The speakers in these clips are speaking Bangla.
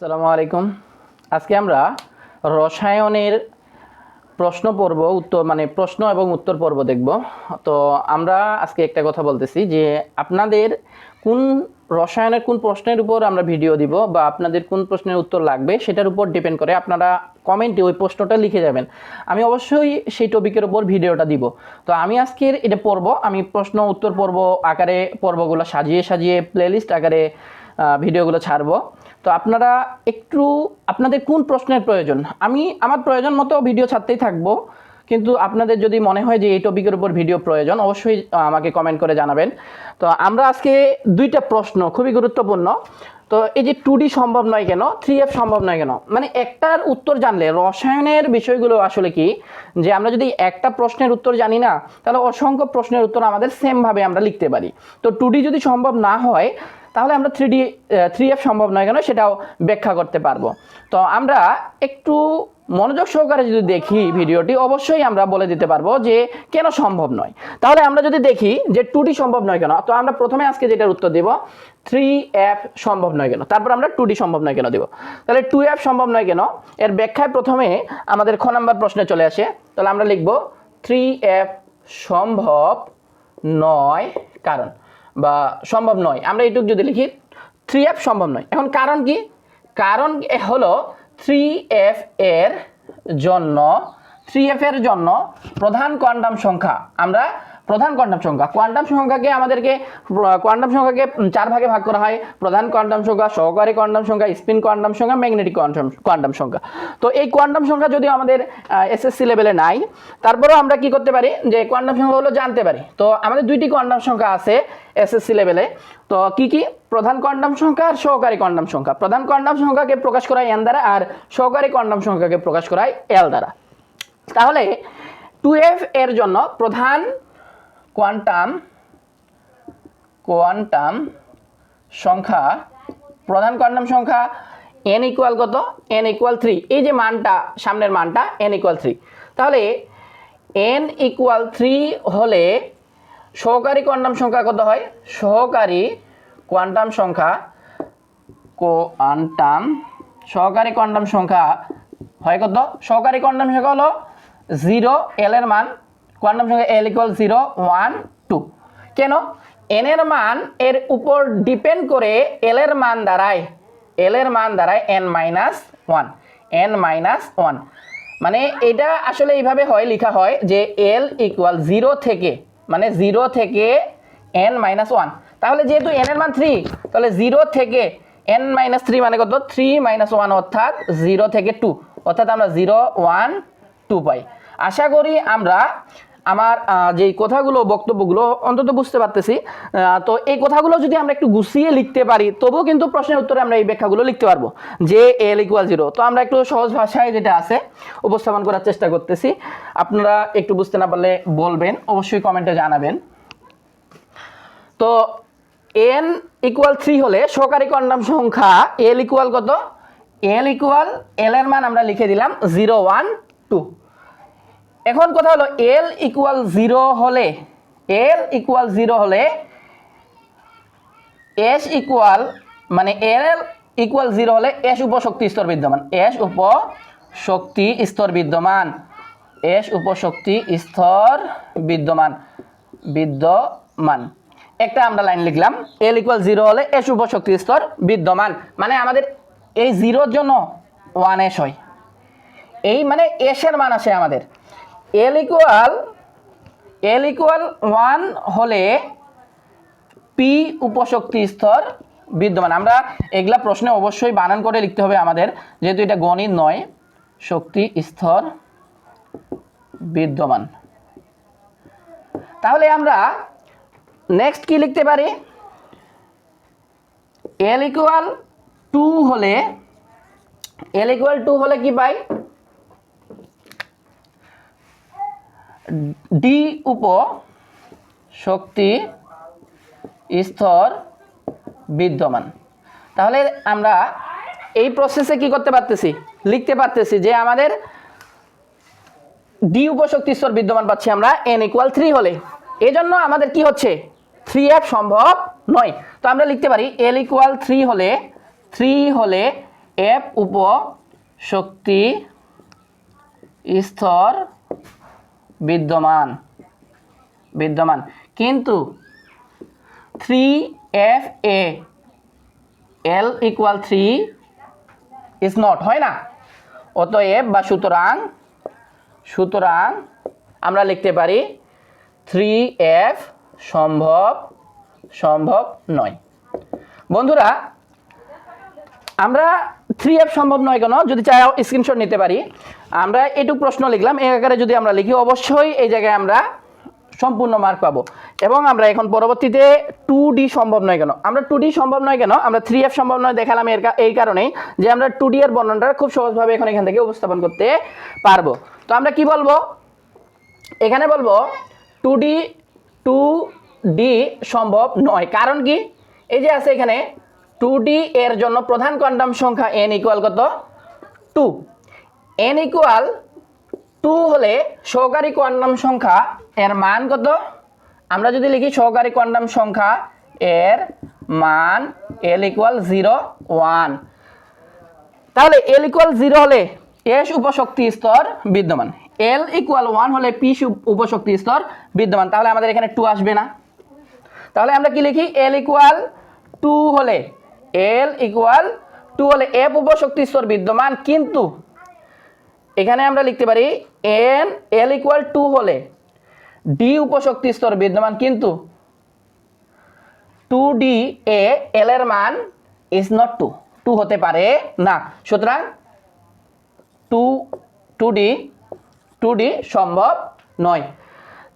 আসসালামু আলাইকুম। আজকে আমরা রসায়নের প্রশ্ন পর্ব, উত্তর মানে প্রশ্ন এবং উত্তর পর্ব দেখব। তো আমরা আজকে একটা কথা বলতেছি যে আপনাদের কোন রসায়নের কোন প্রশ্নের উপর আমরা ভিডিও দিব বা আপনাদের কোন প্রশ্নের উত্তর লাগবে সেটার উপর ডিপেন্ড করে আপনারা কমেন্টে ওই প্রশ্নটা লিখে যাবেন। আমি অবশ্যই সেই টপিকের উপর ভিডিওটা দিব। তো আমি আজকের এটা পর্ব, আমি প্রশ্ন, উত্তর পর্ব আকারে পর্বগুলো সাজিয়ে সাজিয়ে প্লেলিস্ট আকারে ভিডিওগুলো ছাড়বো। তো আপনারা একটু আপনাদের কোন প্রশ্নের প্রয়োজন? আমি, আমার প্রয়োজন মতো ভিডিও ছাড়তেই থাকব, কিন্তু আপনাদের যদি মনে হয় যে এই টপিকের উপর ভিডিও প্রয়োজন, অবশ্যই আমাকে কমেন্ট করে জানাবেন। তো আমরা আজকে দুইটা প্রশ্ন, খুবই গুরুত্বপূর্ণ। তো এই যে টু ডি সম্ভব নয় কেন? থ্রি এফ সম্ভব নয় কেন? মানে একটার উত্তর জানলে, রসায়নের বিষয়গুলো আসলে কি? যে আমরা যদি একটা প্রশ্নের উত্তর জানি না, তাহলে অসংখ্য প্রশ্নের উত্তর আমাদের সেমভাবে আমরা লিখতে পারি। তো টু ডি যদি সম্ভব না হয়, তাহলে আমরা থ্রি ডি থ্রি এফ সম্ভব নয় কেন? সেটাও ব্যাখ্যা করতে পারব। তো আমরা একটু মনোযোগ সহকারে যদি দেখি ভিডিওটি, অবশ্যই আমরা বলে দিতে পারব যে কেন সম্ভব নয়। তাহলে আমরা যদি দেখি যে টু সম্ভব নয় কেন, তো আমরা প্রথমে আজকে যেটার উত্তর দেব, থ্রি এফ সম্ভব নয় কেন, তারপর আমরা টু সম্ভব নয় কেন দেব। তাহলে টু এফ সম্ভব নয় কেন, এর ব্যাখ্যায় প্রথমে আমাদের খ নাম্বার প্রশ্নে চলে আসে, তাহলে আমরা লিখব, থ্রি এফ সম্ভব নয় কারণ, বা সম্ভব নয়, আমরা এইটুকু যদি লিখি, থ্রি এফ সম্ভব নয়। এখন কারণ কি? কারণ হলো থ্রি এফ এর জন্য থ্রি এফ এর জন্য প্রধান কোয়ান্টাম সংখ্যা আমরা প্রধান কোয়ান্টাম সংখ্যা। কোয়ান্টাম সংখ্যাকে আমাদেরকে, কোয়ান্টাম সংখ্যাকে চার ভাগে ভাগ করা হয়। প্রধান কোয়ান্টাম সংখ্যা, সহকারী কোয়ান্টাম সংখ্যা, স্পিন কোয়ান্টাম সংখ্যা, ম্যাগনেটিক কোয়ান্টাম কোয়ান্টাম সংখ্যা। তো এই কোয়ান্টাম সংখ্যা যদি আমাদের এসএসসি লেভেলে নাই, তারপরেও আমরা কি করতে পারি? যে কোয়ান্টাম সংখ্যাগুলো জানতে পারি। তো আমাদের দুইটি কোয়ান্টাম সংখ্যা আছে এসএসসি লেভেলে তো কি কি? প্রধান কোয়ান্টাম সংখ্যা আর সহকারী কোয়ান্টাম সংখ্যা। প্রধান কোয়ান্টাম সংখ্যাকে প্রকাশ করা হয় এন দ্বারা আর সহকারী কোয়ান্টাম সংখ্যাকে প্রকাশ করা হয় এল দ্বারা। তাহলে টু এফ এর জন্য প্রধান কোয়ান্টাম কোয়ান্টাম সংখ্যা, প্রধান কোয়ান্টাম সংখ্যা এন ইকুয়াল কত? এন ইকুয়াল থ্রি এই যে মানটা, সামনের মানটা এন ইকুয়াল থ্রি তাহলে এন ইকুয়াল থ্রি হলে সহকারী কোয়ান্টাম সংখ্যা কত হয়? সহকারী কোয়ান্টাম সংখ্যা কোয়ান্টাম, সহকারী কোয়ান্টাম সংখ্যা হয় কত? সহকারী কোয়ান্টাম সংখ্যা হলো জিরো এল এর মান। কোয়ান্টাম সংখ্যা L equal zero one two কেন? এন এর মান এর উপর ডিপেন্ড করে এল এর মান দাঁড়ায়। এল এর মান দাঁড়ায় N minus one N minus one মানে এটা আসলে এইভাবে হয়, লেখা হয় যে এল ইকুয়াল জিরো থেকে মানে জিরো থেকে এন মাইনাস ওয়ান তাহলে যেহেতু এন এর মান থ্রি তাহলে জিরো থেকে এন মাইনাস থ্রি মানে কত? থ্রি মাইনাস ওয়ান অর্থাৎ জিরো থেকে টু অর্থাৎ আমরা জিরো ওয়ান টু পাই। আশা করি আমরা আমার যেই কথাগুলো, বক্তব্যগুলো অন্তত বুঝতে পারতেছি। তো এই কথাগুলো যদি আমরা একটু গুছিয়ে লিখতে পারি, তবুও কিন্তু প্রশ্নের উত্তরে আমরা এই ব্যাখ্যাগুলো লিখতে পারব। যে এল ইকুয়াল জিরো তো আমরা একটু সহজ ভাষায় যেটা আছে, উপস্থাপন করার চেষ্টা করতেছি। আপনারা একটু বুঝতে না পারলে বলবেন, অবশ্যই কমেন্টে জানাবেন। তো এন ইকুয়াল থ্রি হলে সহকারী কোয়ান্টাম সংখ্যা এল ইকুয়াল কত? এল ইকুয়াল এল এর মান আমরা লিখে দিলাম জিরো ওয়ান টু এখন কথা হলো এল ইকুয়াল জিরো হলে এল ইকুয়াল জিরো হলে এস ইকুয়াল মানে এল ইকুয়াল জিরো হলে এস উপশক্তি স্তর বিদ্যমান। এস উপশক্তি স্তর বিদ্যমান। এস উপশক্তি স্তর বিদ্যমান। বিদ্যমান। একটা আমরা লাইন লিখলাম এল ইকুয়াল জিরো হলে এস উপশক্তি স্তর বিদ্যমান। মানে আমাদের এই জিরোর জন্য ওয়ান এস হয়। এই মানে এসের মান আসে আমাদের। L equal L equal one হলে পি উপশক্তি স্তর বিদ্যমান। আমরা এগুলা প্রশ্নে অবশ্যই বানান করে লিখতে হবে আমাদের, যেহেতু এটা গণিত নয়, শক্তি স্তর বিদ্যমান। তাহলে আমরা নেক্সট কি লিখতে পারি? এল ইকুয়াল টু হলে, এল ইকুয়াল টু হলে কি পাই? ডি উপ শক্তি স্তর বিদ্যমান। তাহলে আমরা এই প্রসেসে কি করতে পারতেছি? লিখতে পারতেছি যে আমাদের ডি উপশক্তি স্তর বিদ্যমান পাচ্ছি আমরা এন ইকুয়াল থ্রি হলে। এই জন্য আমাদের কি হচ্ছে? থ্রি এফ সম্ভব নয়। তো আমরা লিখতে পারি এল ইকুয়াল থ্রি হলে থ্রি হলে এফ উপ শক্তি স্তর বিদ্যমান বিদ্যমান। কিন্তু three F A L equal three is not হয় না? অতএব বা সুতরাং সুতরাং আমরা লিখতে পারি থ্রি এফ সম্ভব সম্ভব নয়। বন্ধুরা, আমরা থ্রি এফ সম্ভব নয় কেন? যদি চাই স্ক্রিনশট নিতে পারি। আমরা এটুকু প্রশ্ন লিখলাম। এই আকারে যদি আমরা লিখি, অবশ্যই এই জায়গায় আমরা সম্পূর্ণ মার্ক পাবো। এবং আমরা এখন পরবর্তীতে টু ডি সম্ভব নয় কেন? আমরা টু ডি সম্ভব নয় কেন? আমরা থ্রি এফ সম্ভব নয় দেখালাম এর এই কারণেই যে আমরা টু ডি এর বর্ণনটা খুব সহজভাবে এখন এখান থেকে উপস্থাপন করতে পারব। তো আমরা কি বলব? এখানে বলব টু ডি টু ডি সম্ভব নয়। কারণ কি? এই যে আছে এখানে টু ডি এর জন্য প্রধান কোয়ান্টাম সংখ্যা এন ইকুয়াল কত? টু এন ইকুয়াল টু হলে সহকারী কোয়ান্টাম সংখ্যা এর মান কত? আমরা যদি লিখি সহকারী কোয়ান্টাম সংখ্যা এর মান এল ইকুয়াল জিরো ওয়ান তাহলে এল ইকুয়াল জিরো হলে এস উপশক্তি স্তর বিদ্যমান। এল ইকুয়াল ওয়ান হলে পি উপশক্তি স্তর বিদ্যমান। তাহলে আমাদের এখানে টু আসবে না। তাহলে আমরা কি লিখি? এল ইকুয়াল টু হলে এল ইকুয়াল টু হলে এফ উপশক্তি স্তর বিদ্যমান, কিন্তু এখানে আমরা লিখতে পারি এন এল ইকুয়াল টু হলে ডি উপশক্তি স্তর বিদ্যমান, কিন্তু টু ডি এ এল এর মান ইজ নট টু টু হতে পারে না। সুতরাং two two D two D সম্ভব নয়।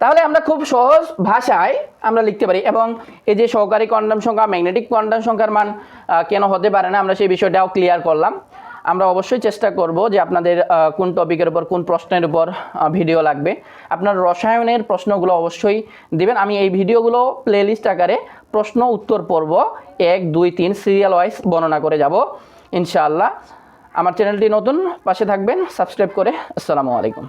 তাহলে আমরা খুব সহজ ভাষায় আমরা লিখতে পারি এবং এই যে সহকারী কোয়ান্টাম সংখ্যা, ম্যাগনেটিক কোয়ান্টাম সংখ্যার মান কেন হতে পারে না, আমরা সেই বিষয়টাও ক্লিয়ার করলাম। আমরা অবশ্যই চেষ্টা করব যে আপনাদের কোন টপিকের উপর, কোন প্রশ্নের উপর ভিডিও লাগবে। আপনার রসায়নের প্রশ্নগুলো অবশ্যই দিবেন। আমি এই ভিডিওগুলো প্লেলিস্ট আকারে প্রশ্ন উত্তর পর্ব এক, দুই, তিন সিরিয়াল ওয়াইজ বর্ণনা করে যাব, ইনশাআল্লাহ। আমার চ্যানেলটি নতুন, পাশে থাকবেন সাবস্ক্রাইব করে। আসসালামু আলাইকুম।